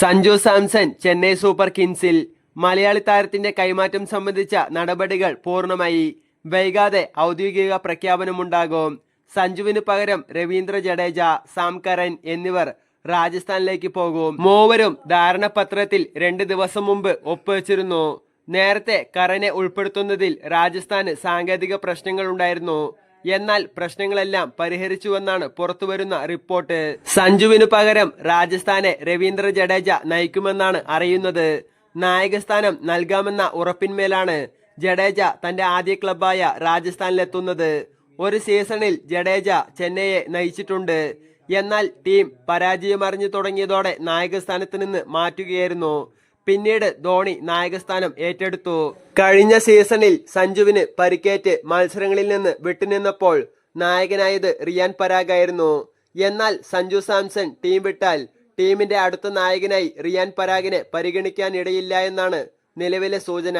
Sanju Samson Chennai super കിങ്സിൽ മലയാളി താരത്തിന്റെ കൈമാറ്റം സംബന്ധിച്ച നടപടികൾ പൂർണമായി. വൈകാതെ ഔദ്യോഗിക പ്രഖ്യാപനമുണ്ടാകും. സഞ്ജുവിന് പകരം രവീന്ദ്ര ജഡേജ സാം കരൻ എന്നിവർ രാജസ്ഥാനിലേക്ക് പോകും. മൂവരും ധാരണപത്രത്തിൽ രണ്ട് ദിവസം മുമ്പ് ഒപ്പുവെച്ചിരുന്നു. നേരത്തെ കരനെ ഉൾപ്പെടുത്തുന്നതിൽ രാജസ്ഥാന് സാങ്കേതിക പ്രശ്നങ്ങളുണ്ടായിരുന്നു എന്നാൽ പ്രശ്നങ്ങളെല്ലാം പരിഹരിച്ചുവെന്നാണ് പുറത്തുവരുന്ന റിപ്പോർട്ട്. സഞ്ജുവിനു പകരം രാജസ്ഥാനെ രവീന്ദ്ര ജഡേജ നയിക്കുമെന്നാണ് അറിയുന്നത്. നായകസ്ഥാനം നൽകാമെന്ന ഉറപ്പിന്മേലാണ് ജഡേജ തന്റെ ആദ്യ ക്ലബായ രാജസ്ഥാനിലെത്തുന്നത്. ഒരു സീസണിൽ ജഡേജ ചെന്നൈയെ നയിച്ചിട്ടുണ്ട്. എന്നാൽ ടീം പരാജയമറിഞ്ഞു തുടങ്ങിയതോടെ നായകസ്ഥാനത്ത് നിന്ന് മാറ്റുകയായിരുന്നു. പിന്നീട് ധോണി നായകസ്ഥാനം ഏറ്റെടുത്തു. കഴിഞ്ഞ സീസണിൽ സഞ്ജുവിന് പരിക്കേറ്റ് മത്സരങ്ങളിൽ നിന്ന് വിട്ടുനിന്നപ്പോൾ നായകനായത് റിയാൻ പരാഗായിരുന്നു എന്നാൽ സഞ്ജു സാംസൺ ടീം വിട്ടാൽ ടീമിന്റെ അടുത്ത നായകനായി റിയാൻ പരാഗിനെ പരിഗണിക്കാനിടയില്ല എന്നാണ് നിലവിലെ സൂചന.